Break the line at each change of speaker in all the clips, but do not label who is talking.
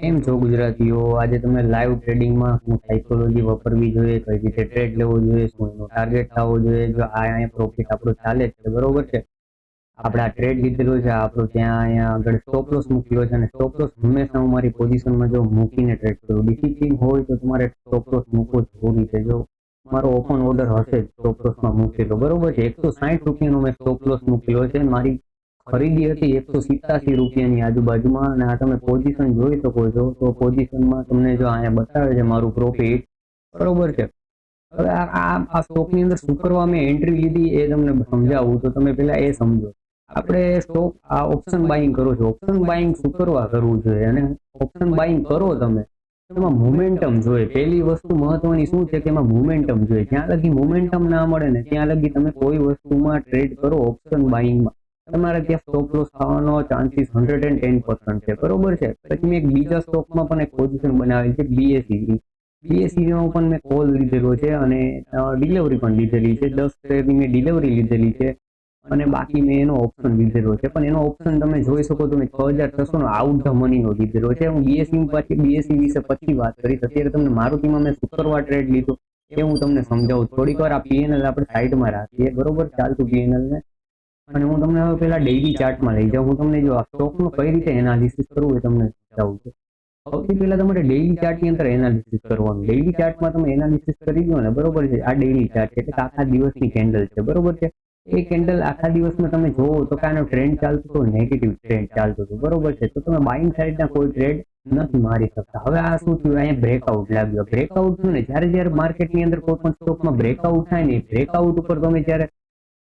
કેમ છો ગુજરાતીઓ? આજે તમે લાઈવ ટ્રેડિંગમાં શું સાયકોલોજી વાપરવી જોઈએ, કઈ રીતે ટ્રેડ લેવો જોઈએ, શું ટાર્ગેટ થવો જોઈએ, જો આ અહીંયા પ્રોફિટ આપણો ચાલે છે, બરોબર છે? આપણે આ ટ્રેડ લીધેલો છે આપણો ત્યાં અહીંયા આગળ સ્ટોપ લોસ મૂકેલો છે, અને સ્ટોપ હંમેશા હું મારી પોઝિશનમાં જો મૂકીને ટ્રેડ કરું. ડિસિપ્લિન હોય તો તમારે સ્ટોપ મૂકવો જરૂરી છે. જો મારો ઓપન ઓર્ડર હશે સ્ટોપ લોસમાં મૂકેલો, બરોબર છે? એકસો સાઠ રૂપિયાનો મેં સ્ટોપ લોસ મૂકેલો છે, મારી ખરીદી હતી એકસો સિત્તાસી રૂપિયાની આજુબાજુમાં અને આ તમે પોઝિશન જોઈ શકો છો, તો પોઝિશનમાં તમને જો અહીંયા બતાવે છે મારું પ્રોફિટ બરોબર છે. હવે આ આ સ્ટોકની અંદર શું કરવા મેં એન્ટ્રી લીધી એ તમને સમજાવું, તો તમે પહેલા એ સમજો. આપણે સ્ટોક આ ઓપ્શન બાઇંગ કરો છો ઓપ્શન બાઇંગ શું કરવા કરવું જોઈએ અને ઓપ્શન બાઇંગ કરો તમે. એમાં મોમેન્ટમ જોઈએ. પહેલી વસ્તુ મહત્વની શું છે કે એમાં મોમેન્ટમ જોઈએ. જ્યાં લગી મોમેન્ટમ ના મળે ને, ત્યાં લગી તમે કોઈ વસ્તુમાં ટ્રેડ કરો ઓપ્શન બાઇંગમાં તમારે ત્યાં સ્ટોપ લોસ થવાનો chances hundred and ten percent છે, બરોબર છે? પછી મેં એક બીજા સ્ટોકમાં પણ એક પોઝિશન બનાવેલી છે બીએસસી બીએસસી પણ મેં કોલ લીધેલો છે અને ડિલિવરી પણ લીધેલી છે. દસ ટ્રેડની મેં ડિલિવરી લીધેલી છે અને બાકી મેં એનો ઓપ્શન લીધેલો છે. પણ એનો ઓપ્શન તમે જોઈ શકો તો મેં છ હજાર છસો નો આઉટ ધ મની નો લીધેલો છે. હું બીએસસી પછી બીએસસી વિશે પછી વાત કરીશ. અત્યારે તમને મારુતિમાં મેં શુક્રવાર ટ્રેડ લીધો. એ હું તમને સમજાવું થોડીક વાર આ પીએનએલ આપણે સાઈડમાં રાખીએ, બરોબર? ચાલતું પીએનએલ ને. અને હું તમને હવે પેલા ડેઇલી ચાર્ટમાં લઈ જાઉં. હું તમને જો આ સ્ટોકનું કઈ રીતે એનાલિસિસ કરવું એ તમને સમજાવું છું. સૌથી પહેલા તમારે ડેઇલી ચાર્ટની અંદર એનાલિસિસ કરવાનું. ડેઇલી ચાર્ટમાં તમે એનાલિસિસ કરી દો ને, બરોબર છે? આ ડેઇલી ચાર્ટ એટલે આખા દિવસની કેન્ડલ છે, બરોબર છે? એ કેન્ડલ આખા દિવસમાં તમે જોવો તો કે ટ્રેન્ડ ચાલતો હતો નેગેટિવ ટ્રેન્ડ ચાલતો હતો, બરોબર છે? તો તમે બાઇંગ સાઈડના કોઈ ટ્રેડ નથી મારી શકતા. હવે આ શું થયું? અહીંયા બ્રેકઆઉટ લાગ્યો. બ્રેકઆઉટ થયું ને? જ્યારે જ્યારે માર્કેટની અંદર કોઈ પણ સ્ટોકમાં બ્રેકઆઉટ થાય ને બ્રેકઆઉટ ઉપર તમે જ્યારે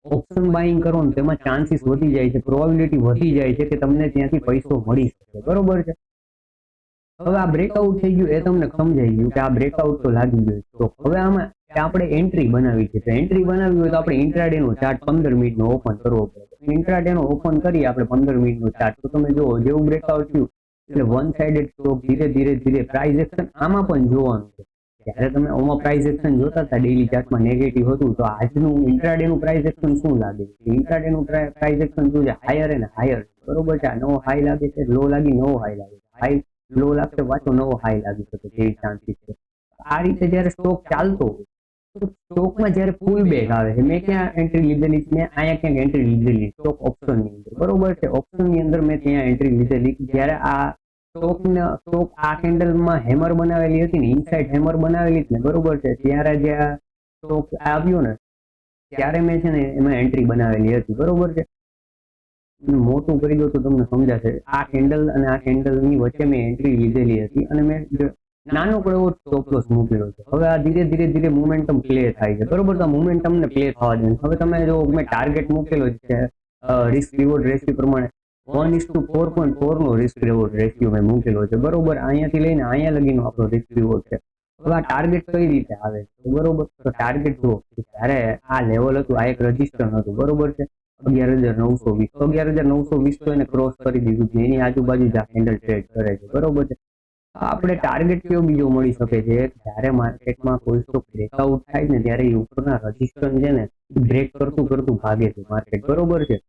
ઓપ્શન બાઇંગ કરો ને, તેમાં ચાન્સીસ વધી જાય છે પ્રોબેબિલિટી વધી જાય છે કે તમને ત્યાંથી પૈસો મળી શકે. બરોબર છે? હવે આ બ્રેકઆઉટ થઈ ગયું એ તમને સમજાઈ ગયું કે આ બ્રેકઆઉટ તો લાગી ગયું તો હવે આમાં આપણે એન્ટ્રી બનાવી છે. તો એન્ટ્રી બનાવી હોય તો આપણે ઇન્ટ્રાડે નો ચાર્ટ પંદર મિનિટ નો ઓપન કરવો પડે. ઇન્ટ્રાડે નો ઓપન કરી આપણે પંદર મિનિટ નો ચાર્ટ તો તમે જુઓ, જેવું બ્રેકઆઉટ થયું, એટલે વન સાઇડેડ સ્ટોક ધીરે ધીરે ધીરે પ્રાઇઝ એક્શન આમાં પણ જોવાનું છે. જ્યારે તમે ઓમાં પ્રાઇસ એક્શન જોતા હતા ડેલી ચાર્ટમાં નેગેટિવ હતું, તો આજનું ઇન્ટ્રાડે નું પ્રાઇસ એક્શન શું લાગે? છે ઇન્ટ્રાડે નું પ્રાઇસ એક્શન શું છે? હાયર એન્ડ હાયર બરોબર છે? નવો હાઈ લાગે છે લો લાગી, નવો હાઈ લાગે છે. હાઈ લો લાગશે, પાછો નવો હાઈ લાગી શકે તેવી ચાન્સીસ છે. આ રીતે જ્યારે સ્ટોક ચાલતો સ્ટોકમાં જ્યારે ફૂલ બેગ આવે છે, મેં ક્યાં એન્ટ્રી લીધેલી છે? મેં અહીંયા ક્યાંક એન્ટ્રી લીધેલી સ્ટોક ઓપ્શનની અંદર. બરોબર છે? ઓપ્શનની અંદર મેં ત્યાં એન્ટ્રી લીધેલી જ્યારે આ સ્ટોક સ્ટોક આ કેન્ડલમાં હેમર બનાવેલી હતી ને ઇનસાઇડ હેમર બનાવેલી જ ને, બરોબર છે. ત્યારે જે આ સ્ટોક આવ્યો ને, ત્યારે મેં છે ને એમાં એન્ટ્રી બનાવેલી હતી, બરોબર છે. મોટું કરી દો તો તમને સમજાશે. આ કેન્ડલ અને આ કેન્ડલની વચ્ચે મેં એન્ટ્રી લીધેલી હતી અને મેં નાનો પણ એવો સ્ટોપ લોસ મૂકેલો છે. હવે આ ધીરે ધીરે ધીરે મોમેન્ટમ પ્લે થાય છે. બરોબર, તો મોમેન્ટમ ને પ્લે થવા દે હવે તમે જો મેં ટાર્ગેટ મૂકેલો છે રિસ્ક રિવોર્ડ રેશિયો પ્રમાણે one is two four point four no risk reward ratio મેં મૂકેલો છે. બરોબર, અહીંયાથી લઈને અહીંયા લગીનો આપણો રિસ્ક રિવોર્ડ છે. હવે આ ટાર્ગેટ કઈ રીતે આવે? છે બરોબર, તો ટાર્ગેટ જુઓ. જ્યારે આ લેવલ હતું, આ એક રજિસ્ટર હતું બરોબર છે? અગિયાર હજાર નવસો વીસ. અગિયાર હજાર નવસો વીસ તો એને ક્રોસ કરી દીધું છે. એની આજુબાજુ જ આ હેન્ડલ ટ્રેડ કરે છે. બરોબર છે? આપણે ટાર્ગેટ કેવો બીજો મળી શકે છે? જ્યારે માર્કેટમાં કોઈ સ્ટોક બ્રેકઆઉટ થાય ને, ત્યારે એ ઉપરના રજિસ્ટર છે ને બ્રેક કરતું કરતું ભાગે છે માર્કેટ બરોબર છે?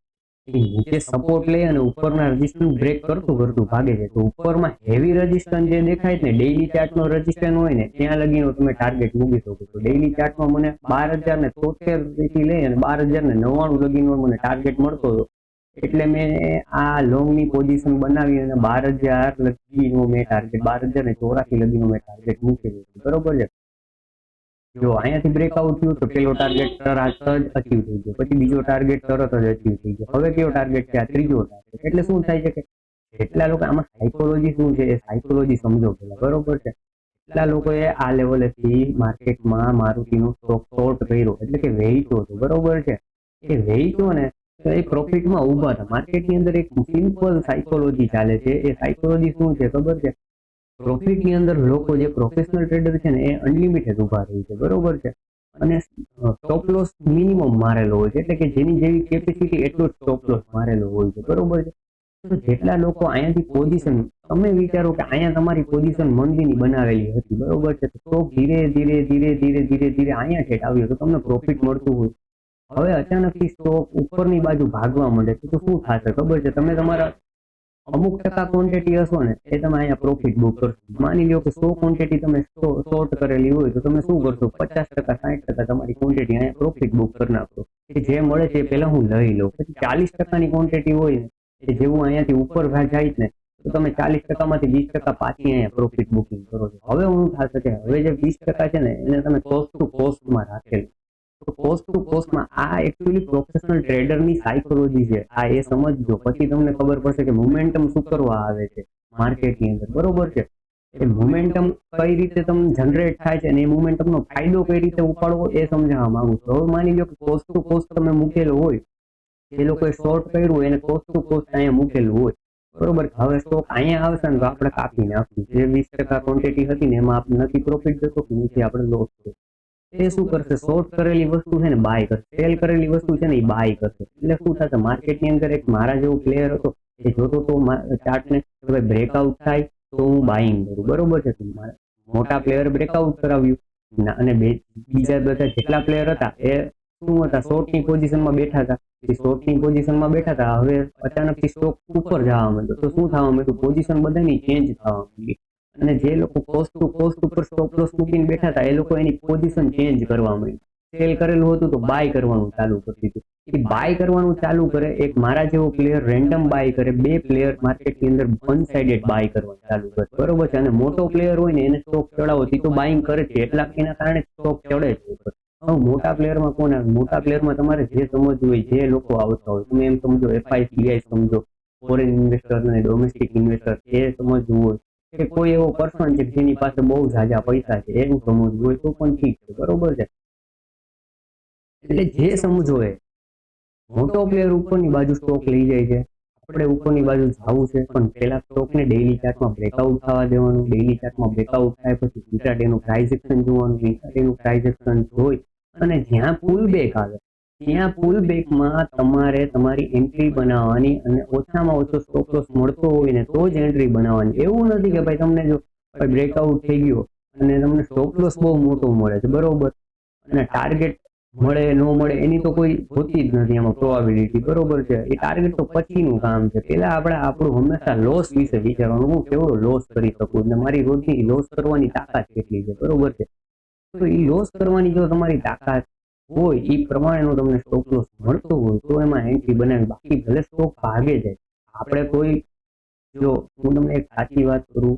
નીચે સપોર્ટ લઈ અને ઉપરના રજીસ્ટન્સ બ્રેક કરતું કરતું ભાગે છે. તો ઉપરમાં હેવી રજીસ્ટન્સ જે દેખાય ને ડેઇલી ચાર્ટનો રજીસ્ટન્સ હોય ને, ત્યાં લગીનો તમે ટાર્ગેટ મૂકી શકો છો. ડેઇલી ચાર્ટમાં મને બાર હજાર ને તોતેરથી લઈ અને બાર હજાર ને નવ્વાણું લગીનો મને ટાર્ગેટ મળતો હતો. એટલે મેં આ લોંગની પોઝિશન બનાવી અને બાર હજાર લગીનો મેં ટાર્ગેટ બાર હજાર ને ચોરાસી લગીનો મેં ટાર્ગેટ મૂકેલું દીધું. બરોબર છે? જો અહીંયાથી બ્રેકઆઉટ થયું તો પેલો ટાર્ગેટ તરત જ અચીવ થઈ ગયો. પછી બીજો ટાર્ગેટ તરત જ અચીવ થઈ ગયો. હવે કયો ટાર્ગેટ છે? આ ત્રીજો ટાર્ગેટ એટલે શું થાય છે કે કેટલા લોકો આમાં સાયકોલોજી શું છે? એ સાયકોલોજી સમજો પેલા. બરોબર છે? કેટલા લોકોએ આ લેવલેથી માર્કેટમાં મારુતિનો સ્ટોક શોર્ટ કર્યો. એટલે કે વેચો હતો. બરોબર છે? એ વેચો ને તો એ પ્રોફિટમાં ઊભા હતા. માર્કેટની અંદર એક સિમ્પલ સાયકોલોજી ચાલે છે. એ સાયકોલોજી શું છે? ખબર છે? પ્રોફિટની અંદર લોકો જે પ્રોફેશનલ ટ્રેડર છે ને એ અનલિમિટેડ ઊભા રહે છે, બરોબર છે? અને સ્ટોપ લોસ મિનિમમ મારેલો હોય છે, એટલે કે જેની જેવી કેપેસિટી એટલો સ્ટોપ લોસ મારેલો હોય છે, બરોબર છે? તો જેટલા લોકો અહીંયાથી પોઝિશન તમે વિચારો કે અહીંયા તમારી પોઝિશન મંદીની બનાવેલી હતી, બરોબર છે? તો ધીરે ધીરે ધીરે ધીરે ધીરે ધીરે અહીંયા ઠેઠ આવ્યો, તો તમને પ્રોફિટ મળતું હોય. હવે અચાનકથી સ્ટોક ઉપરની બાજુ ભાગવા માંડે તો શું થશે? ખબર છે? તમે તમારા અમુક ટકા ક્વોન્ટિટી હશો ને, એ તમે અહીંયા પ્રોફિટ બુક કરશો. માની લો કે સો ક્વોન્ટિટી તમે શોર્ટ કરેલી હોય તો તમે શું કરશો? પચાસ ટકા સાઠ ટકા તમારી ક્વોન્ટિટી અહીંયા પ્રોફિટ બુક કરી નાખો. કે જે મળે છે પહેલા હું લઈ લઉં. પછી ચાલીસ ટકાની ક્વોન્ટિટી હોય ને, એ જેવું અહીંયાથી ઉપર જાય ને, તો તમે ચાલીસ ટકામાંથી વીસ ટકા પાછી અહીંયા પ્રોફિટ બુકિંગ કરો છો. હવે હું થશે કે હવે જે વીસ ટકા છે ને, એને તમે કોસ્ટ ટુ કોસ્ટમાં રાખેલું. તો કોસ્ટ ટુ કોસ્ટમાં આ એકચ્યુઅલી પ્રોફેશનલ ટ્રેડરની સાયકોલોજી છે. આ એ સમજજો. પછી તમને ખબર પડશે કે મોમેન્ટમ શું કરવા આવે છે માર્કેટની અંદર. બરોબર છે? એ મોમેન્ટમ કઈ રીતે તમને જનરેટ થાય છે અને એ મોમેન્ટમનો ફાયદો કઈ રીતે ઉપાડવો એ સમજાવવા માંગુ છું. હવે માની લો કે પોસ્ટ ટુ પોસ્ટ તમે મૂકેલો હોય એ લોકોએ શોર્ટ કર્યું એને પોસ્ટ ટુ પોસ્ટ અહીંયા મૂકેલું હોય. બરોબર હવે સ્ટોક અહીંયા આવશે ને તો આપણે કાપી નાખશું. જે વીસ ટકા ક્વોન્ટિટી હતી ને એમાં આપણે નથી પ્રોફિટ જતો કે નથી આપણે લોસ થયો એ શું કરશે? શોર્ટ કરેલી વસ્તુ છે ને બાય કરશે. સેલ કરેલી વસ્તુ છે ને, એ બાય કરશે. એટલે શું થશે? માર્કેટની અંદર એક મારા જેવો પ્લેયર હતો, એ જોતો તો ચાર્ટને ભાઈ બ્રેકઆઉટ થાય તો હું બાઇંગ કરું. બરોબર છે? મોટા પ્લેયર બ્રેકઆઉટ કરાવ્યું. અને બીજા બધા જેટલા પ્લેયર હતા, એ શું હતા? શોર્ટની પોઝિશનમાં બેઠા હતા. એ શોર્ટની પોઝિશનમાં બેઠા હતા. હવે અચાનકથી સ્ટોક ઉપર જવા માંડ્યો. તો શું થવા માંડ્યું? પોઝિશન બધાની ચેન્જ થવા માંડી. અને જે લોકો કોસ્ટ ટુ કોસ્ટ ઉપર સ્ટોપ લોસ મૂકીને બેઠા હતા, એ લોકો એની પોઝિશન ચેન્જ કરવા માંડી સેલ કરેલું હતું તો બાય કરવાનું ચાલુ કરી દીધું. એ બાય કરવાનું ચાલુ કરે, એક મારા જેવો પ્લેયર રેન્ડમ બાય કરે, બે પ્લેયર માર્કેટની અંદર વન સાઇડેડ બાય કરવાનું ચાલુ કરે. બરોબર છે? અને મોટો પ્લેયર હોય ને એને સ્ટોક ચડાવો તો બાઇંગ કરે છે. એટલા એના કારણે સ્ટોક ચડે છે. મોટા પ્લેયરમાં કોણ આવે? મોટા પ્લેયરમાં તમારે જે સમજવું હોય, જે લોકો આવતા હોય, તમે એમ સમજો એફઆઈસીઆઈ સમજો ફોરેન ઇન્વેસ્ટર અને ડોમેસ્ટિક ઇન્વેસ્ટર એ સમજવું હોય. કોઈ એવો પર્સન છે જેની પાસે બહુ ઝાઝા પૈસા છે એવું સમજવું હોય તો પણ ઠીક છે, બરોબર છે? એટલે જે સમજો એ મોટો પ્લેયર ઉપરની બાજુ સ્ટોક લઈ જાય છે. આપણે ઉપરની બાજુ જવું છે, પણ પેલા સ્ટોકને ડેઈલી ચાર્ટમાં બ્રેકઆઉટ થવા દેવાનું ડેઈલી ચાર્ટમાં બ્રેકઆઉટ થાય પછી ઇન્ટ્રાડેનું પ્રાઇઝ એક્શન જોવાનું ઇન્ટ્રાડેનું પ્રાઇઝ એક્શન જોઈ અને જ્યાં પુલ બેક આવે ત્યાં પુલ બેકમાં તમારે તમારી એન્ટ્રી બનાવવાની અને ઓછામાં ઓછો સ્ટોપ લોસ મળતો હોય ને તો જ એન્ટ્રી બનાવવાની. એવું નથી કે ભાઈ તમને જો બ્રેકઆઉટ થઈ ગયો અને તમને સ્ટોપ લોસ બહુ મોટો મળે છે, બરોબર? અને ટાર્ગેટ મળે, ન મળે, એની તો કોઈ હોતી જ નથી એમાં પ્રોબેબિલિટી બરોબર છે? એ ટાર્ગેટ તો પછીનું કામ છે. પેલા આપણે આપણું હંમેશા લોસ વિશે વિચારવાનું, હું કેવડો લોસ કરી શકું અને મારી રોજની લોસ કરવાની તાકાત કેટલી છે, બરોબર છે? તો એ લોસ કરવાની જો તમારી તાકાત હોય એ પ્રમાણેનો તમને સ્ટોક લોસ મળતો હોય, તો એમાં એન્ટ્રી બનાવી બાકી ભલે સ્ટોક ભાગે જાય આપણે કોઈ, જો હું તમને એક સાચી વાત કરું,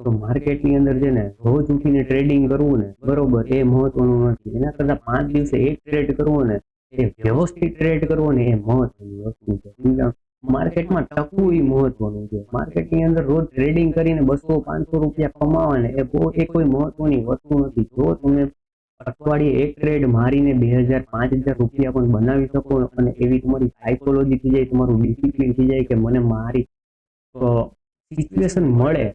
તો માર્કેટની અંદર છે ને, રોજ ઉઠીને ટ્રેડિંગ કરવું ને, બરોબર, એ મહત્વનું નથી. એના કરતાં પાંચ દિવસે એક ટ્રેડ કરવો ને, એ વ્યવસ્થિત ટ્રેડ કરવો ને, એ મહત્વની વસ્તુ છે. માર્કેટમાં ટકવું એ મહત્વનું છે. માર્કેટની અંદર રોજ ટ્રેડિંગ કરીને બસો પાંચસો રૂપિયા કમાવાને, એ બહુ, એ કોઈ મહત્વની વસ્તુ નથી. જો તમે અઠવાડિયે એક ટ્રેડ મારીને બે હજાર પાંચ હજાર રૂપિયા પણ બનાવી શકો અને એવી તમારી સાયકોલોજી થઈ જાય, તમારું ડિસિપ્લિન થઈ જાય કે મને મારી સિચ્યુએશન મળે,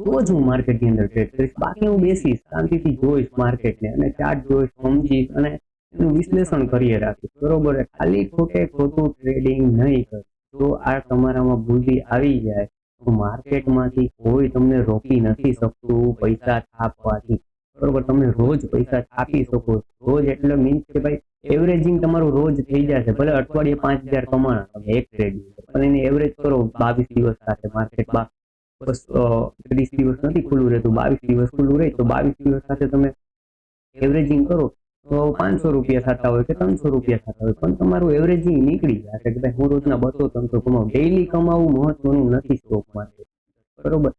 તો જ હું માર્કેટની અંદર ટ્રેડ કરીશ. બાકી હું બેસીશ, શાંતિથી જોઈશ માર્કેટને અને ચાર્ટ જોઈશ, સમજીશ અને એનું વિશ્લેષણ કરીએ રાખીશ બરોબર? ખાલી ખોટે ખોટું ટ્રેડિંગ નહીં કર. જો આ તમારામાં બુદ્ધિ આવી જાય, તો માર્કેટમાંથી કોઈ તમને રોકી નથી શકતું પૈસા છાપવાથી. બરોબર તમે રોજ પૈસા આપી શકો. રોજ એટલે મીન્સ કે ભાઈ એવરેજિંગ તમારું રોજ થઈ જશે. ભલે અઠવાડિયે પાંચ હજાર કમાણા તમે એક ટ્રેડ પણ એને એવરેજ કરો, બાવીસ દિવસ સાથે માર્કેટ ત્રીસ દિવસ નથી ખુલ્લું રહેતું, બાવીસ દિવસ ખુલ્લું રહે. તો બાવીસ દિવસ સાથે તમે એવરેજિંગ કરો, તો પાંચસો રૂપિયા થતા હોય કે ત્રણસો રૂપિયા થતા હોય. પણ તમારું એવરેજિંગ નીકળી જશે કે ભાઈ, હું રોજના બસો ત્રણસો કમાવું ડેઈલી કમાવું મહત્વનું નથી સ્ટોક માટે બરોબર?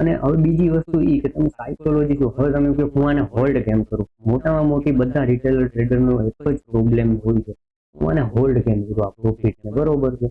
અને હવે બીજી વસ્તુ એ કે તમે સાયકોલોજી જો હવે તમે કહો હું આને હોલ્ડ કેમ કરું? મોટામાં મોટી બધા રિટેલર ટ્રેડરનો એક જ પ્રોબ્લેમ હોય છે. હું આને હોલ્ડ કેમ કરું? આ પ્રોફિટને બરોબર છે.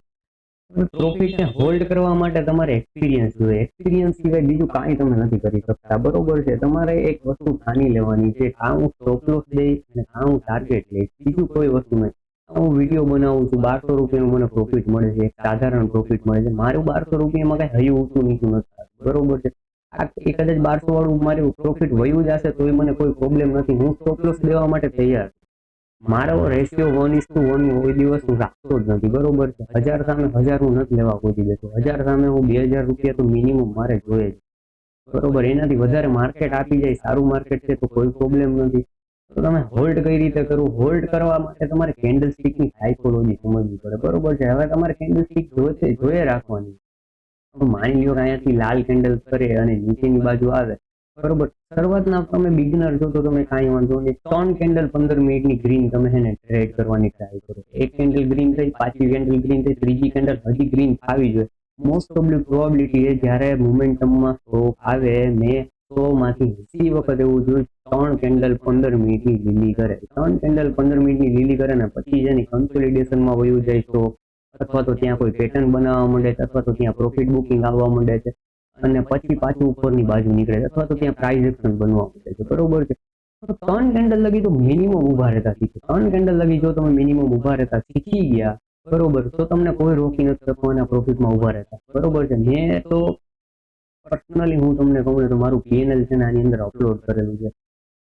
પ્રોફિટને હોલ્ડ કરવા માટે તમારે એક્સપિરિયન્સ જોઈએ. એક્સપિરિયન્સ સિવાય બીજું કાંઈ તમે નથી કરી શકતા. બરોબર છે. તમારે એક વસ્તુ ઠાની લેવાની છે કાં હું સ્ટોપ લોસ લઈશ અને કાં હું ટાર્ગેટ લઈશ. બીજું કોઈ વસ્તુ નહીં હું વીડિયો બનાવું છું. બારસો રૂપિયાનું મને પ્રોફિટ મળે છે. એક સાધારણ પ્રોફિટ મળે છે. મારું બારસો રૂપિયામાં કાંઈ હયું ઊંચું નીચું નથી. બરોબર છે. આ એ કદાચ બારસો વાળું મારું પ્રોફિટ વયું જશે તો એ મને કોઈ પ્રોબ્લેમ નથી. હું સ્ટોપ દેવા માટે તૈયાર મારો ratio one is two one કોઈ દિવસ હું રાખતો જ નથી. બરોબર છે. હજાર સામે હજાર હું નથી લેવા કોઈ દેતો હજાર સામે હું બે હજાર રૂપિયા તો મિનિમમ મારે જોઈએ છે બરોબર, એનાથી વધારે માર્કેટ આપી જાય, સારું માર્કેટ છે તો કોઈ પ્રોબ્લેમ નથી. તો તમે હોલ્ડ કઈ રીતે કરવું હોલ્ડ કરવા માટે તમારે કેન્ડલ સ્ટિકની સાયકોલોજી સમજવી પડે. બરોબર છે. હવે તમારે કેન્ડલ સ્ટિક જોઈએ જોઈએ રાખવાની. માની લ્યો કે અહીંયાથી લાલ કેન્ડલ કરે અને નીચેની બાજુ આવે. બરોબર? શરૂઆતના તમે બિગનર છો તો તમે કાંઈ વાંધો નહીં. ત્રણ કેન્ડલ પંદર મિનિટની ગ્રીન તમે છે ને ટ્રેડ કરવાની ટ્રાય કરો. એક કેન્ડલ ગ્રીન થઈ, પાછી કેન્ડલ ગ્રીન થઈ, ત્રીજી કેન્ડલ હજી ગ્રીન આવી જોઈએ. મોસ્ટ ઓફ પ્રોબેબિલિટી એ જ્યારે મોમેન્ટમમાં સ્ટોક આવે, મેં સો માંથી એસી વખત એવું જોયું, ત્રણ કેન્ડલ પંદર મિનિટની લીલી કરે. ત્રણ કેન્ડલ પંદર મિનિટની લીલી કરે ને પછી જેની કન્સોલિડેશનમાં વયું જાય તો અથવા તો ત્યાં કોઈ પેટર્ન બનાવવા માંડે છે, અથવા તો ત્યાં પ્રોફિટ બુકિંગ આવવા માંડે છે અને પછી પાછું ઉપરની બાજુ નીકળે છે, અથવા તો ત્યાં પ્રાઇઝ એક્શન બનવા માંડે છે. બરોબર છે? તો ત્રણ કેન્ડલ લગી તો મિનિમમ ઊભા રહેતા શીખો. ત્રણ કેન્ડલ લગી જો તમે મિનિમમ ઊભા રહેતા શીખી ગયા, બરોબર, તો તમને કોઈ રોકી નથી શકવાના પ્રોફિટમાં ઊભા રહેતા. બરોબર છે? મેં તો પર્સનલી હું તમને કહું તો મારું પીએનએલ છે ને આની અંદર અપલોડ કરેલું છે.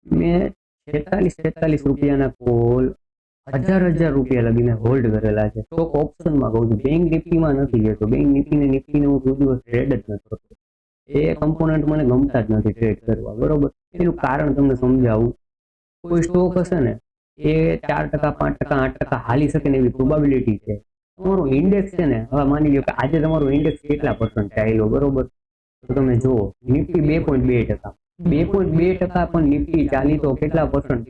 મેં છેતાલીસ છેતાલીસ રૂપિયાના કોલ હજાર હજાર રૂપિયા લગીને હોલ્ડ કરેલા છે. સ્ટોક ઓપ્શનમાં કહું છું બેંક નિફ્ટીમાં નથી જતો. બેંક નિફ્ટી ને નિફ્ટીને હું કોઈ દિવસ ટ્રેડ જ નથી કરતો. એ કમ્પોનન્ટ મને ગમતા જ નથી ટ્રેડ કરવા, બરોબર? એનું કારણ તમને સમજાવું. કોઈ સ્ટોક હશે ને, એ ચાર ટકા, પાંચ ટકા, આઠ ટકા હાલી શકે ને એવી પ્રોબાબિલિટી છે. તમારો ઇન્ડેક્સ છે ને, હવે માની લો કે આજે તમારો ઇન્ડેક્સ કેટલા પર્સન્ટ ચાલ્યો બરોબર? તો તમે જુઓ નિફ્ટી બે પોઈન્ટ બે ટકા. બે પોઈન્ટ બે ટકા પણ નિફ્ટી ચાલી તો કેટલા પર્સન્ટ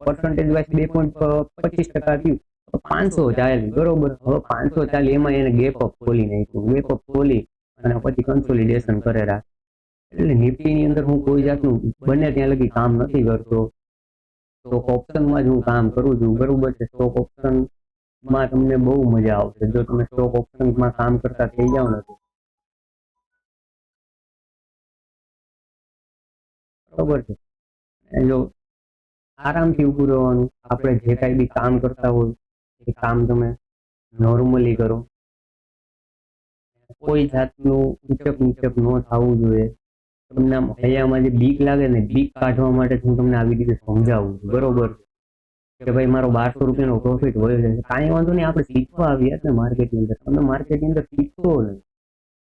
પર્સન્ટેજ વાઇઝ બે પોઈન્ટ પચીસ ટકા થયું. પાંચસો ચાલી. બરોબર. હવે પાંચસો ચાલી. એમાં એને ગેપ અપ ખોલી નાખ્યું. ગેપ અપ ખોલી અને પછી કન્સોલિડેશન કરેલા એટલે નિફ્ટીની અંદર હું કોઈ જાતનું બને ત્યાં લગી કામ નથી કરતો. સ્ટોક ઓપ્શનમાં જ હું કામ કરું છું. બરોબર છે. સ્ટોક ઓપ્શનમાં તમને બહુ મજા આવશે. જો તમે સ્ટોક ઓપ્શનમાં કામ કરતા થઈ જાઓ ને બરોબર છે. જો આરામથી ઊભું રહેવાનું. આપણે જે કાંઈ બી કામ કરતા હોય, એ કામ તમે નોર્મલી કરો. કોઈ જાતનું ઊંચક નીચક ન થવું જોઈએ. તમને હૈયામાં જે બીક લાગે ને, બીક કાઢવા માટે હું તમને આવી રીતે સમજાવું છું. બરોબર કે ભાઈ, મારો બારસો રૂપિયાનો પ્રોફિટ હોય છે. કાંઈ વાંધો નહીં, આપણે શીખવા આવ્યા ને માર્કેટની અંદર. તમે માર્કેટની અંદર શીખશો નહીં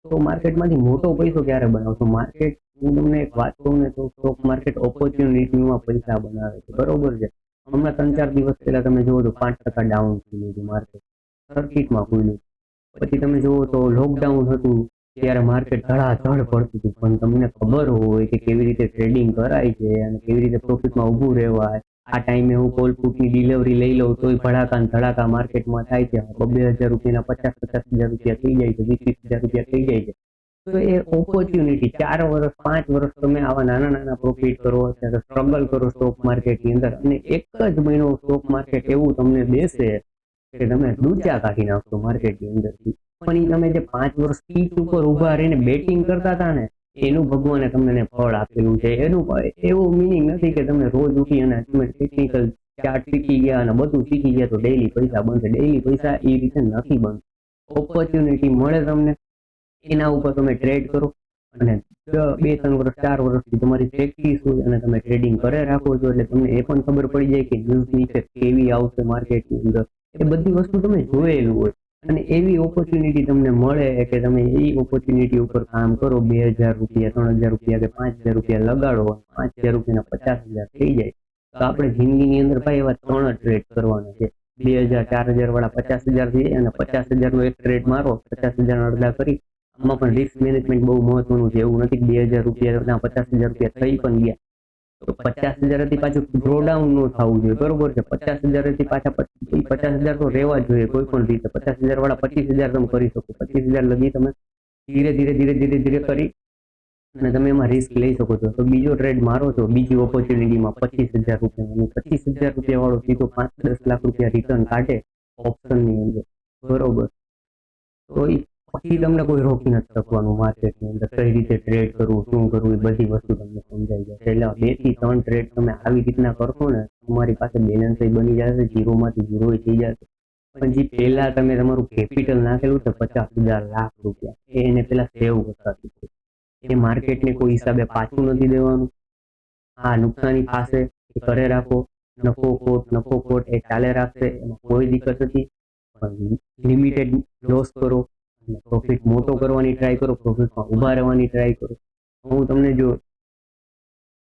તો માર્કેટમાંથી મોટો પૈસો ક્યારે બનાવશો? માર્કેટ હું તમને એક વાત કહું ને તો સ્ટોક માર્કેટ ઓપોર્ચ્યુનિટીમાં પૈસા બનાવે છે. બરોબર છે. હમણાં ત્રણ ચાર દિવસ પહેલા તમે જુઓ તો પાંચ ટકા ડાઉન થઈ હતું માર્કેટ સર્કિટમાં ખુલ્યું પછી તમે જુઓ તો લોકડાઉન હતું, ત્યારે માર્કેટ ધડાધડ પડતું હતું. પણ તમને ખબર હોય કે કેવી રીતે ટ્રેડિંગ કરાય છે અને કેવી રીતે પ્રોફિટમાં ઊભું રહેવાય. આ ટાઈમે હું કોલ પુટની ડિલિવરી લઈ લઉં તોય ભડાકા ધડાકા માર્કેટમાં થાય છે. બે હજાર રૂપિયાના પચાસ પચાસ હજાર રૂપિયા થઈ જાય છે વીસ વીસ હજાર રૂપિયા થઈ જાય છે. તો એ ઓપોર્ચ્યુનિટી ચાર વર્ષ પાંચ વર્ષ તમે આવા નાના નાના પ્રોફિટ કરો, અત્યારે સ્ટ્રગલ કરો સ્ટોક માર્કેટની અંદર. અને એક જ મહિનો સ્ટોક માર્કેટ એવું તમને દેશે કે તમે દૂચા કાઢી નાખશો માર્કેટની અંદરથી પણ એ તમે જે પાંચ વર્ષ પીચ ઉપર ઊભા રહીને બેટિંગ કરતા હતા ને, એનું ભગવાને તમને ફળ આપેલું છે. એનું એવું મિનિંગ નથી કે તમે રોજ ઉઠી અને તમે ટેકનિકલ ચાર્ટ શીખી ગયા અને બધું શીખી ગયા તો ડેઈલી પૈસા બનશે. ડેઈલી પૈસા એ રીતે નથી બનશે ઓપોર્ચ્યુનિટી મળે તમને. એના ઉપર તમે ટ્રેડ કરો અને બે ત્રણ વર્ષ, ચાર વર્ષથી તમારી પ્રેક્ટિસ હોય અને તમે ટ્રેડિંગ કરે રાખો છો એટલે તમને એ પણ ખબર પડી જાય કે ન્યૂઝ નીચે કેવી આવશે માર્કેટની અંદર. એ બધી વસ્તુ તમે જોયેલું હોય. અને એવી ઓપોર્ચ્યુનિટી તમને મળે કે તમે એ ઓપોર્ચ્યુનિટી ઉપર કામ કરો, બે હજાર રૂપિયા, ત્રણ હજાર રૂપિયા કે પાંચ હજાર રૂપિયા લગાડો, પાંચ હજાર રૂપિયાના પચાસ હજાર થઈ જાય. તો આપણે જિંદગીની અંદર ભાઈ એવા ત્રણ ટ્રેડ કરવાના છે. બે હજાર, ચાર હજાર વાળા પચાસ હજાર થઈ અને પચાસ હજારનો એક ટ્રેડ મારો, પચાસ હજાર અડધા કરી આમાં પણ રિસ્ક મેનેજમેન્ટ બહુ મહત્વનું છે. એવું નથી બે હજાર રૂપિયા પચાસ હજાર રૂપિયા થઈ પણ ગયા. તો પચાસ હજારથી પાછું ડ્રોડાઉન ન થવું જોઈએ. બરોબર છે? પચાસ હજારથી પાછા પચાસ હજાર તો રહેવા જોઈએ કોઈ પણ રીતે. પચાસ હજાર વાળા પચીસ હજાર તમે કરી શકો. પચીસ હજાર લગી તમે ધીરે ધીરે ધીરે ધીરે ધીરે કરી અને તમે એમાં રિસ્ક લઈ શકો છો. તો બીજો ટ્રેડ મારો છો. બીજી ઓપોર્ચ્યુનિટીમાં પચીસ હજાર રૂપિયા. પચીસ હજાર રૂપિયા વાળો સીધો પાંચ દસ લાખ રૂપિયા રિટર્ન કાઢે ઓપ્શનની અંદર. બરોબર. તો પછી તમને કોઈ રોકી નથી શકવાનું માર્કેટની અંદર, કઈ રીતે ટ્રેડ કરવું, શું કરવું, એ બધી વસ્તુ તમને સમજાઈ જાય. એટલે બેથી ત્રણ ટ્રેડ તમે આવી રીતના કરશો ને, તમારી પાસે બેલેન્સ બની જશે ઝીરોમાંથી ઝીરો થઈ જશે. પણ જે પહેલા તમે તમારું કેપિટલ નાખેલું છે, પચાસ હજાર લાખ રૂપિયા. એને પેલા સેવ કરતા શીખો એ માર્કેટને કોઈ હિસાબે પાછું નથી દેવાનું. આ નુકસાની પાસે કરે રાખો. નફો ખોટ નફો ખોટ એ ચાલે રાખશે, એમાં કોઈ દિક્કત નથી. પણ લિમિટેડ લોસ કરો. પ્રોફિટ મોટો કરવાની ટ્રાય કરો પ્રોફિટમાં ઊભા રહેવાની ટ્રાય કરો. હું તમને જો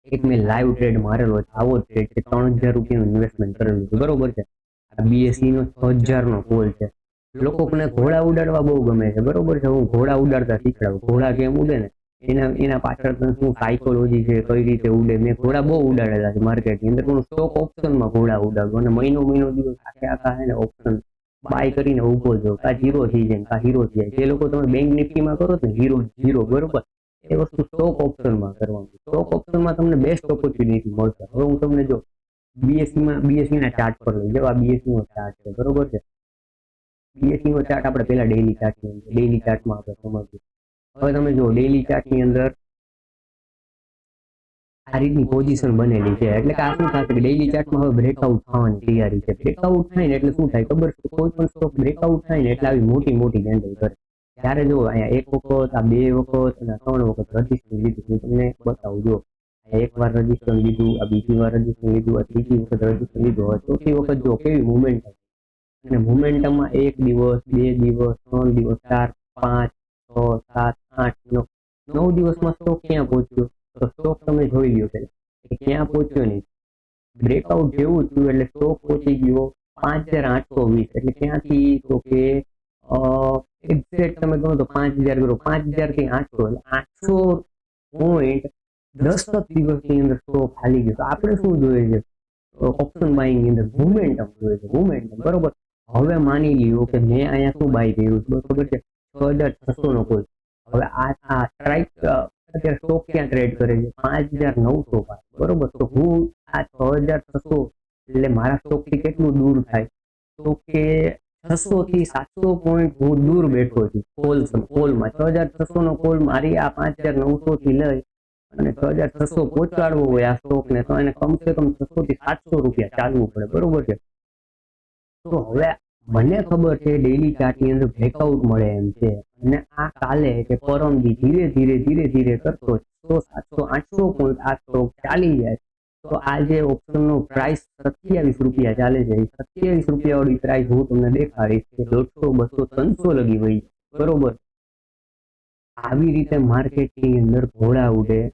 એક મેં લાઈવ ટ્રેડ મારેલો છે, આવો ટ્રેડ છે, ત્રણ હજાર રૂપિયાનું ઇન્વેસ્ટમેન્ટ કરેલું છે, બરોબર છે? આ બીએસસી નો છ હજાર નો કોલ છે લોકોને ઘોડા ઉડાડવા બહુ ગમે છે, બરોબર છે? હું ઘોડા ઉડાડતા શીખડાવું ઘોડા કેમ ઉડે ને? એના એના પાછળ શું સાયકોલોજી છે, કઈ રીતે ઉડે? મેં ઘોડા બહુ ઉડાડેલા છે માર્કેટની અંદર, પણ સ્ટોક ઓપ્શનમાં ઘોડા ઉડાડવું અને મહિનો મહિનો, દિવસ આખે આખા છે ને ઓપ્શન બાય કરીને ઊભો છો કા ઝીરો થઈ કા હીરો થઈ જે લોકો તમે બેંક નિફ્ટીમાં કરો ને હીરો ઝીરો બરોબર? એ વસ્તુ સ્ટોક ઓપ્શનમાં કરવાનું. સ્ટોક ઓપ્શનમાં તમને બેસ્ટ ઓપોર્ચ્યુનિટી મળશે. હવે હું તમને જો બીએસસીમાં બીએસસી ના ચાર્ટ પર લઈ આ બીએસસી નો ચાર્ટ છે, બરોબર છે? બીએસસી નો ચાર્ટ આપણે પહેલા ડેઈલી ચાર્ટ ડેલી ચાર્ટમાં આપણે સમજીએ. હવે તમે જો ડેઇલી ચાર્ટની અંદર આ રીતની પોઝિશન બનેલી છે. એટલે કે આ શું થશે કે ડેઈલી ચાર્ટમાં હવે બ્રેકઆઉટ થવાની તૈયારી છે. બ્રેકઆઉટ થાય ને એટલે શું થાય ખબર? કોઈ પણ સ્ટોક બ્રેકઆઉટ થાય ને એટલે આવી મોટી મોટી કેન્ડલ કરે. ત્યારે જો અહીંયા એક વખત, આ બે વખત, અને ત્રણ વખત રજિસ્ટર લીધું હું તમને બતાવું, જો એક વાર રજિસ્ટર લીધું, આ બીજી વાર રજિસ્ટર લીધું, આ ત્રીજી વખત રજિસ્ટર લીધું, હવે ચોથી વખત જો કેવી મુવમેન્ટ અને મુમેન્ટમાં એક દિવસ, બે દિવસ, ત્રણ દિવસ, ચાર, પાંચ, છ, સાત, આઠ, નવ. નવ દિવસમાં સ્ટોક ક્યાં પહોંચ્યો? તો સ્ટોક તમે જોઈ લ્યો પેલા ક્યાં પહોંચ્યો નહીં. બ્રેકઆઉટ જેવું થયું એટલે સ્ટોક પહોંચી ગયો પાંચ હજાર આઠસો વીસ. એટલે ક્યાંથી તો કે એક્ઝેક્ટ તમે કહો તો પાંચ હજાર કરો. પાંચ હજારથી આઠસો. એટલે આઠસો પોઈન્ટ દસ દિવસની અંદર સ્ટોક ખાલી ગયો. તો આપણે શું જોઈએ છે? ઓપ્શન બાઇંગ અંદર મુમેન્ટમ જોઈએ છે. મુમેન્ટમ બરોબર? હવે માની લ્યો કે મેં અહીંયા શું બાય કર્યું છે? ખબર છે. છ હજાર છસો નો કોઈ. હવે આ આ સ્ટ્રાઇક અત્યારે સ્ટોક ક્યાં ટ્રેડ કરે છે? પાંચ હજાર નવસો બરોબર? તો હું આ છ હજાર છસો, એટલે મારા સ્ટોકથી કેટલું દૂર થાય? તો કે છસો થી સાતસો પોઈન્ટ હું દૂર બેઠો છું કોલ કોલમાં છ હજાર છસો નો કોલ મારી આ પાંચ હજાર નવસો થી લઈ અને છ હજાર છસો પહોંચાડવો હોય આ સ્ટોક ને, તો એને કમસે કમ છસો થી સાતસો રૂપિયા ચાલવું પડે. બરોબર છે? તો હવે મને ખબર છે ડેલી ચાર્ટની અંદર બ્રેકઆઉટ મળે એમ છે. અને આ કાલે કે પરમદી ધીરે ધીરે ધીરે ધીરે કરતો છસો સાતસો આઠસો પોઈન્ટ આ સ્ટોક ચાલી જાય તો આજે ઓપ્શનનો પ્રાઇસ સત્યાવીસ રૂપિયા ચાલે છે. સત્યાવીસ રૂપિયા વાળી પ્રાઇસ હું તમને દેખાડીશ કે દોઢસો, બસો, ત્રણસો લગી હોય બરોબર? આવી રીતે માર્કેટની અંદર ઘોડા ઉડે.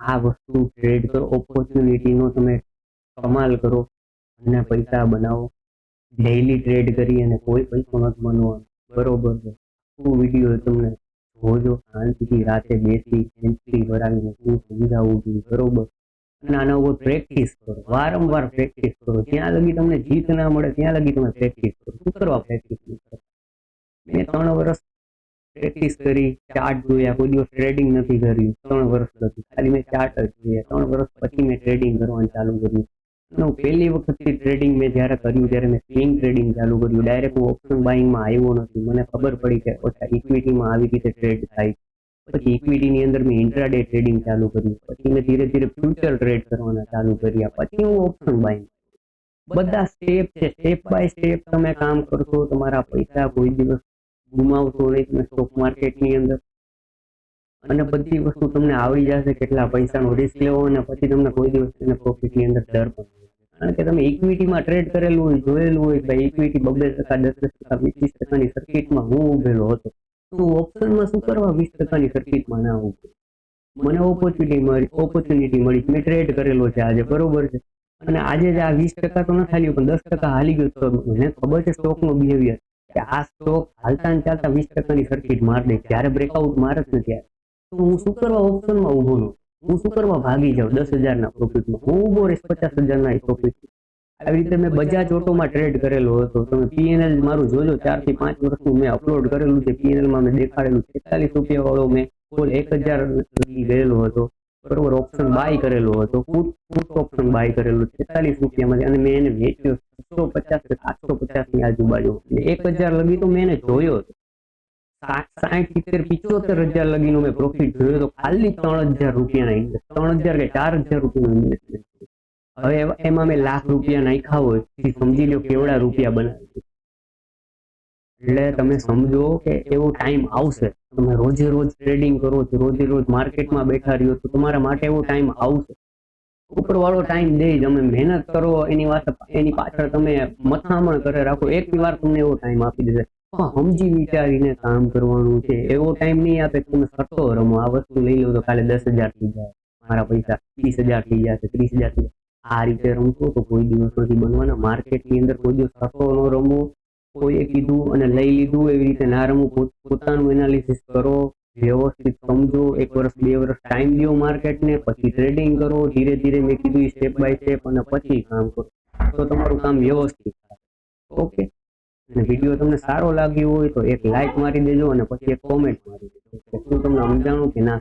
આ વસ્તુ ટ્રેડ કરો. ઓપોર્ચ્યુનિટી નો તમે કમાલ કરો. અને પૈસા બનાવો. ડેઈલી ટ્રેડ કરી અને કોઈ પૈસો નથી બનવાનો બરોબર છે. શું વીડિયો તમને જોજો. શાંતિથી રાતે બેસી એન્ટ્રી ભરાવીને શું સમજાવવું જોઈએ બરોબર? અને આના ઉપર પ્રેક્ટિસ કરો. વારંવાર પ્રેક્ટિસ કરો. જ્યાં લગી તમને જીત ના મળે, ત્યાં લગી તમે પ્રેક્ટિસ કરો. શું કરવા પ્રેક્ટિસ મેં ત્રણ વર્ષ પ્રેક્ટિસ કરી ચાર્ટ જોયા. કોઈ દિવસ ટ્રેડિંગ નથી કર્યું. ત્રણ વર્ષ નથી. ખાલી મેં ચાર્ટ જ જોયા. ત્રણ વર્ષ પછી મેં ટ્રેડિંગ કરવાનું ચાલુ કર્યું. અને હું પહેલી વખતથી ટ્રેડિંગ મેં જ્યારે કર્યું, ત્યારે મેં સ્વિંગ ટ્રેડિંગ ચાલુ કર્યું. ડાયરેક્ટ હું ઓપ્શન બાઇંગમાં આવ્યો નથી. મને ખબર પડી કે ઓછા ઇક્વિટીમાં આવી રીતે ટ્રેડ થાય. પછી ઇક્વિટીની અંદર મેં ઇન્ટ્રાડે ટ્રેડિંગ ચાલુ કર્યું. પછી મેં ધીરે ધીરે ફ્યુચર ટ્રેડ કરવાના ચાલુ કર્યા. પછી હું ઓપ્શન બાઇંગ બધા સ્ટેપ છે. સ્ટેપ બાય સ્ટેપ તમે કામ કરશો, તમારા પૈસા કોઈ દિવસ ગુમાવશો નહીં. તમે સ્ટોક માર્કેટની અંદર. અને બધી વસ્તુ તમને આવડી જશે, કેટલા પૈસાનો રિસ્ક લેવો અને પછી તમને કોઈ દિવસ એને પ્રોફિટની અંદર ડર પણ કારણ કે તમે ઇક્વિટીમાં ટ્રેડ કરેલું હોય, જોયેલું હોય કે ઇક્વિટી બબે ટકા, દસ દસ ટકા, વીસ વીસ ટકાની સર્કિટમાં હું ઉભેલો હતો. તો ઓપ્શનમાં શું કરવા વીસ ટકાની સર્કિટમાં ના ઊભો મને ઓપોર્ચ્યુનિટી મળી ઓપોર્ચ્યુનિટી મળી. મેં ટ્રેડ કરેલો છે આજે, બરોબર છે. અને આજે જ આ વીસ ટકા તો ન હાલ્યું પણ દસ ટકા હાલી ગયો તો મને ખબર છે સ્ટોકનો બિહેવિયર કે આ સ્ટોક હાલતા ચાલતા વીસ ટકાની સર્કિટ માર દે. જ્યારે બ્રેકઆઉટ મારે જ ને ત્યારે હું શું કરવા ઓપ્શનમાં ઊભો છું હું શું કરવા ભાગી જાઉં દસ હજારના પ્રોફિટમાં હું ઊભો રહીશ પચાસ હજારના પ્રોફિટ આવી રીતે મેં બજાજ ઓટોમાં ટ્રેડ કરેલો હતો. તમે પીએનએલ મારું જોજો. ચારથી પાંચ વર્ષનું મેં અપલોડ કરેલું છે. પીએનએલમાં દેખાડેલું છેતાલીસ રૂપિયા વાળો મેં કુલ એક હજાર ગયેલો હતો. બરોબર ઓપ્શન બાય કરેલો હતો. ફૂટ ફૂટ ઓપ્શન બાય કરેલું છેતાલીસ રૂપિયામાંથી અને મેં એને વેચ્યો. છસો પચાસ કે સાતસો પચાસની આજુબાજુ એક હજાર લગી તો મેં એને જોયો હતો સાઠ સાઠ, સિત્તેર, પિચોતેર હજાર લગીનો મેં પ્રોફિટ જોયો તો ખાલી ત્રણ હજાર રૂપિયાના ઇન્વેસ્ટ ત્રણ હજાર કે ચાર હજાર રૂપિયાનું ઇન્વેસ્ટમેન્ટ હવે એમાં મેં લાખ રૂપિયા નાખ્યા હોય સમજી લો કેવડા રૂપિયા બનાવે એટલે તમે સમજો કે એવો ટાઈમ આવશે. તમે રોજે રોજ ટ્રેડિંગ કરો છો, રોજે રોજ માર્કેટમાં બેઠા રહ્યો તો તમારા માટે એવો ટાઈમ આવશે. ઉપરવાળો ટાઈમ દે, તમે મહેનત કરો, એની વાત એની પાછળ તમે મથામણ કરે રાખો. એક વાર તમને એવો ટાઈમ આપી દેશે. સમજી વિચારીને કામ કરવાનું છે. એવો ટાઈમ નહીં આપે તમે સટ્ટો રમો. આ વસ્તુ લઈ લો તો કાલે દસ હજાર થઈ જાય. મારા પૈસા ત્રીસ હજાર થઈ જશે ત્રીસ હજાર થઈ આ રીતે રમશો તો કોઈ દિવસ નથી બનવાના માર્કેટની અંદર કોઈ દિવસ સટ્ટો ન રમો. કોઈએ કીધું અને લઈ લીધું એવી રીતે ના રમવું પોત- પોતાનું એનાલિસિસ કરો, વ્યવસ્થિત સમજો. એક વર્ષ, બે વર્ષ ટાઈમ દો માર્કેટને પછી ટ્રેડિંગ કરો. ધીરે ધીરે મેં કીધું સ્ટેપ બાય સ્ટેપ અને પછી કામ કરો. તો તમારું કામ વ્યવસ્થિત થાય. ઓકે અને વીડિયો તમને સારો લાગ્યો હોય તો એક લાઈક મારી દેજો અને પછી એક કોમેન્ટ મારી દેજો. શું તમને સમજાણું કે ના?